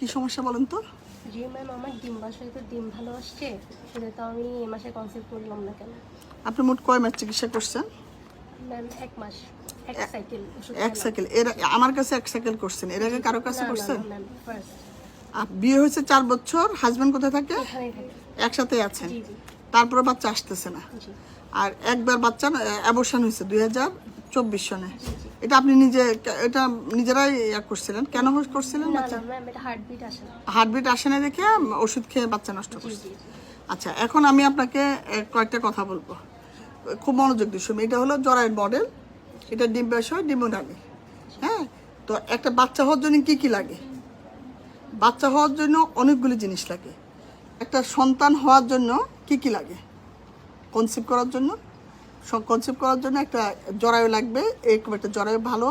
কি সমস্যা বলেন তো? জি ম্যাম আমার ডিম তো ডিম ভালো আসছে সেটা তো আমি এই মাসে কনসেপ্ট করলাম না কেন? আপনি মোট কয় মাস চিকিৎসা করছেন? ম্যাম এক মাস এক সাইকেল এক সাইকেল এর আমার কাছে এক সাইকেল করছেন এর আগে কারও কাছে করছেন? ম্যাম ফার্স্ট বিয়ে হয়েছে চার বছর হাজবেন্ড কোথায় থাকে? একসাথে আছেন। তারপরে বাচ্চা আসতেছে না। আর একবার বাচ্চা অ্যাবর্শন হয়েছে দুই হাজার চব্বিশ সনে। এটা আপনি নিজে এটা নিজেরাই ইয়া করছিলেন? কেন করছিলেন? বাচ্চা হার্টবিট আসে না। হার্টবিট আসে না দেখে ওষুধ খেয়ে বাচ্চা নষ্ট করছে। আচ্ছা এখন আমি আপনাকে কয়েকটা কথা বলব। খুব মনোযোগ দিয়ে শুনুন। এটা হলো জরায়ের মডেল এটা ডিম্বাশয় ডিমোডামি হ্যাঁ তো একটা বাচ্চা হওয়ার জন্য কী কী লাগে? বাচ্চা হওয়ার জন্য অনেকগুলি জিনিস লাগে। একটা সন্তান হওয়ার জন্য কি কি লাগে? কনসিভ করার জন্য? কনসিভ করার জন্য একটা জরায়ু লাগবে, এরকম একটা জরায়ু ভালো,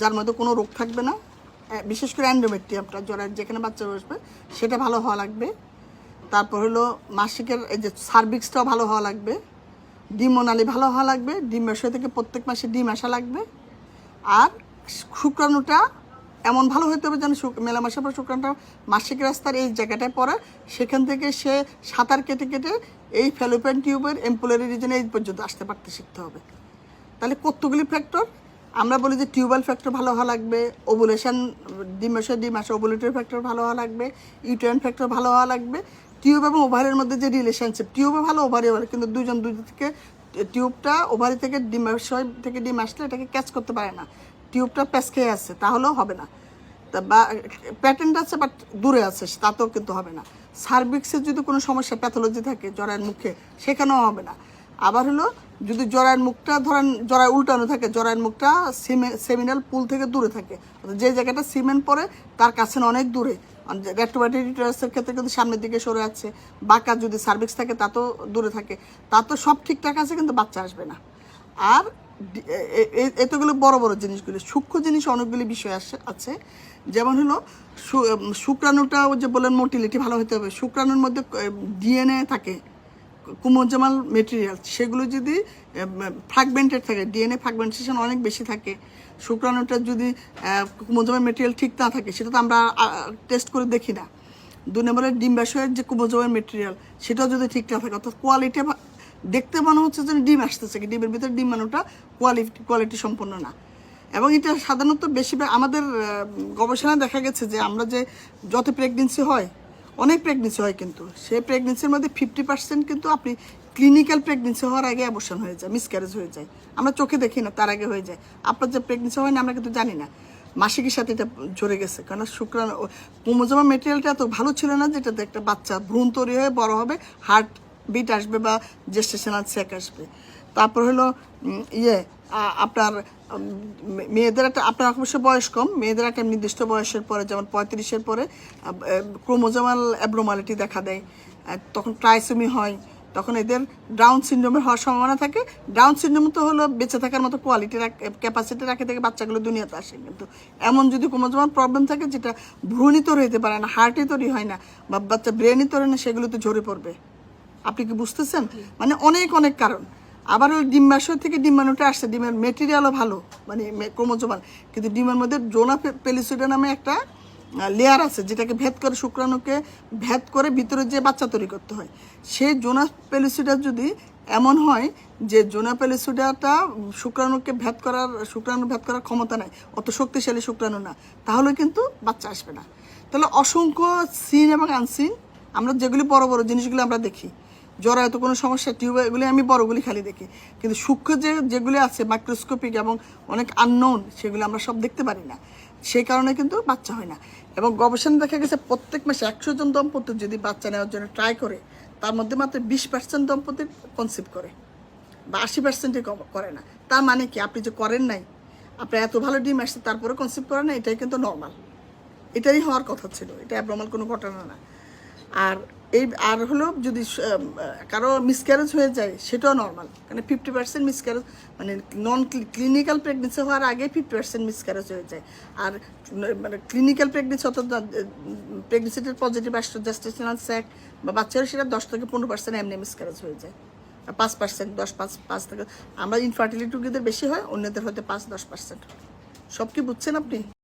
যার মধ্যে কোনো রোগ থাকবে না। বিশেষ করে অ্যান্ডোমেট্রিয়ামটা জরায়ু যেখানে বাচ্চা বসবে, সেটা ভালো হওয়া লাগবে। তারপর হলো মাসিকের, এই যে সার্ভিক্সটাও ভালো হওয়া লাগবে। ডিমোনালি ভালো হওয়া লাগবে। ডিম থেকে প্রত্যেক মাসে ডিম আসা লাগবে। আর শুক্রাণুটা এমন ভালো হতে হবে যেন শুক- মেলা মাসের পর শুক্রাণুটা মাসিক রাস্তার এই জায়গাটায় পড়ে। সেখান থেকে সে সাঁতার কেটে কেটে এই ফেলোপেন টিউবের এম্পুলারি রিজনে এই পর্যন্ত আসতে পারতে শিখতে হবে। তাহলে কতগুলি ফ্যাক্টর আমরা বলি যে টিউবাল ফ্যাক্টর ভালো হওয়া লাগবে ওভুলেশন ডিমাসে ডিমাসে ওভুলেটরি ফ্যাক্টর ভালো হওয়া লাগবে ইউটেরাইন ফ্যাক্টর ভালো হওয়া লাগবে। টিউব এবং ওভারের মধ্যে যে রিলেশনশিপ টিউবে ভালো ওভারে ভালো, কিন্তু দুজন দুই থেকে টিউবটা ওভারি থেকে ডিমাশয় থেকে ডিম আসলে এটাকে ক্যাচ করতে পারে না। টিউবটা খেয়ে আছে, তাহলেও হবে না। তা বা প্যাটেন্ট আছে বাট দূরে আছে, তাতেও কিন্তু হবে না। সার্ভিক্সের যদি কোনো সমস্যা প্যাথোলজি থাকে জরায়ের মুখে, সেখানেও হবে না। আবার হলো, যদি জরায়ের মুখটা ধরেন জরায় উল্টানো থাকে জরায়ের মুখটা সেমিনাল পুল থেকে দূরে থাকে। যে জায়গাটা সিমেন্ট পরে তার কাছে অনেক দূরে। রেট্রোবাইটিসের ক্ষেত্রে কিন্তু সামনের দিকে সরে আছে। বাঁকা যদি সার্ভিক্স থাকে তা তো দূরে থাকে। তা তো সব ঠিকঠাক আছে, কিন্তু বাচ্চা আসবে না। আর এতগুলো বড় বড় জিনিসগুলো, সূক্ষ্ম জিনিস অনেকগুলি বিষয় আসে, আছে। যেমন হলো শুক্রাণুটা যে বলেন মোটিলিটি ভালো হতে হবে। শুক্রাণুর মধ্যে ডিএনএ থাকে কুমোজামাল মেটেরিয়াল সেগুলো যদি ফ্র্যাগমেন্টেড থাকে, ডিএনএ ফ্র্যাগমেন্টেশন অনেক বেশি থাকে। শুক্রাণুটা যদি কুমোজামাল মেটেরিয়াল ঠিক না থাকে, সেটা তো আমরা টেস্ট করে দেখি না। দুই নম্বরের ডিম্বাশয়ের যে কুমোজামের মেটেরিয়াল সেটাও যদি ঠিক না থাকে, অর্থাৎ কোয়ালিটি দেখতে মনে হচ্ছে যে ডিম আসতেছে ডিমের ভিতরে ডিম মানোটা কোয়ালিটি কোয়ালিটি সম্পন্ন না। এবং এটা সাধারণত বেশি আমাদের গবেষণায় দেখা গেছে যে আমরা যে যত প্রেগনেন্সি হয়, অনেক প্রেগনেন্সি হয় কিন্তু, সেই প্রেগনেন্সির মধ্যে ফিফটি পার্সেন্ট কিন্তু আপনি ক্লিনিক্যাল প্রেগনেন্সি হওয়ার আগে অবসান হয়ে যায় মিসক্যারেজ হয়ে যায়। আমরা চোখে দেখি না, তার আগে হয়ে যায়। আপনার যে প্রেগনেন্সি হয় না আমরা কিন্তু জানি না। মাসিকের সাথে এটা ঝরে গেছে কারণ শুক্রাণু ক্রোমোজোমা মেটেরিয়ালটা এত ভালো ছিল না যেটাতে একটা বাচ্চা ভ্রূণ তৈরি হয়ে বড় হবে হার্ট বিট আসবে বা জেস্টেশনাল সেক আসবে। তারপর হলো ইয়ে আপনার মেয়েদের একটা, আপনার অবশ্য বয়স কম, মেয়েদের একটা নির্দিষ্ট বয়সের পরে, যেমন পঁয়ত্রিশের পরে ক্রোমোজোমাল অ্যাব্রোমালিটি দেখা দেয়। তখন ট্রাইসোমি হয়, তখন এদের ডাউন সিনড্রোমের হওয়ার সম্ভাবনা থাকে। ডাউন সিনড্রোম তো হলো বেঁচে থাকার মতো কোয়ালিটি ক্যাপাসিটি রাখে থেকে বাচ্চাগুলো দুনিয়াতে আসে। কিন্তু এমন যদি ক্রোমোজোমাল প্রবলেম থাকে, যেটা ভ্রূণই তৈরি হতে পারে না হার্টই তৈরি হয় না, বা বাচ্চা ব্রেনই তৈরি না, সেগুলো তো ঝরে পড়বে। আপনি কি বুঝতেছেন? মানে অনেক অনেক কারণ। আবার ওই ডিম্বাশয় থেকে ডিম্বাণুটা আসছে, ডিমের মেটেরিয়ালও ভালো মানে ক্রোমোজোমাল কিন্তু ডিমের মধ্যে জোনা পেলিসিডা নামে একটা লেয়ার আছে, যেটাকে ভেদ করে শুক্রাণুকে ভেদ করে ভিতরে যে বাচ্চা তৈরি করতে হয়। সেই জোনা পেলিসিডা যদি এমন হয় যে জোনা পেলিসিডাটা শুক্রাণুকে ভেদ করার, শুক্রাণু ভেদ করার ক্ষমতা নাই, অত শক্তিশালী শুক্রাণু না, তাহলে কিন্তু বাচ্চা আসবে না। তাহলে অসংখ্য সিন এবং আনসিন আমরা যেগুলি বড় বড় জিনিসগুলো আমরা দেখি। জ্বর হয়তো কোনো সমস্যা টিউব এগুলি আমি বড়গুলি খালি দেখি। কিন্তু সূক্ষ্ম যে, যেগুলি আছে মাইক্রোস্কোপিক এবং অনেক আননোন সেগুলো আমরা সব দেখতে পারি না। সেই কারণে কিন্তু বাচ্চা হয় না। এবং গবেষণা দেখা গেছে প্রত্যেক মাসে একশো জন দম্পতি যদি বাচ্চা নেওয়ার জন্য ট্রাই করে, তার মধ্যে মাত্র বিশ পার্সেন্ট দম্পতি কনসিভ করে বা আশি পার্সেন্টই করে না। তার মানে কি? আপনি যে করেন নাই, আপনার এত ভালো ডিম আসছে তারপরে কনসিভ করেন না, এটাই কিন্তু নর্মাল এটাই হওয়ার কথা ছিল, এটা অ্যাবনর্মাল কোনো ঘটনা না। আর এই আর হলো যদি কারও মিসক্যারেজ হয়ে যায়, সেটাও নর্মাল মানে ফিফটি পার্সেন্ট মিসক্যারেজ মানে নন ক্লিনিক্যাল প্রেগনেন্সি হওয়ার আগে ফিফটি পার্সেন্ট মিসক্যারেজ হয়ে যায়। আর মানে ক্লিনিক্যাল প্রেগনেন্সি অর্থাৎ প্রেগনেন্সিটির পজিটিভ আসতো জাস্টেশনাল স্যাক বা বাচ্চারা সেটা দশ থেকে পনেরো পার্সেন্ট এমনি মিসক্যারেজ হয়ে যায়। পাঁচ পার্সেন্ট দশ, পাঁচ পাঁচ থেকে, আমরা ইনফার্টিলিটি বেশি হয়, অন্যদের হয়তো পাঁচ, দশ পার্সেন্ট সব কি বুঝছেন আপনি?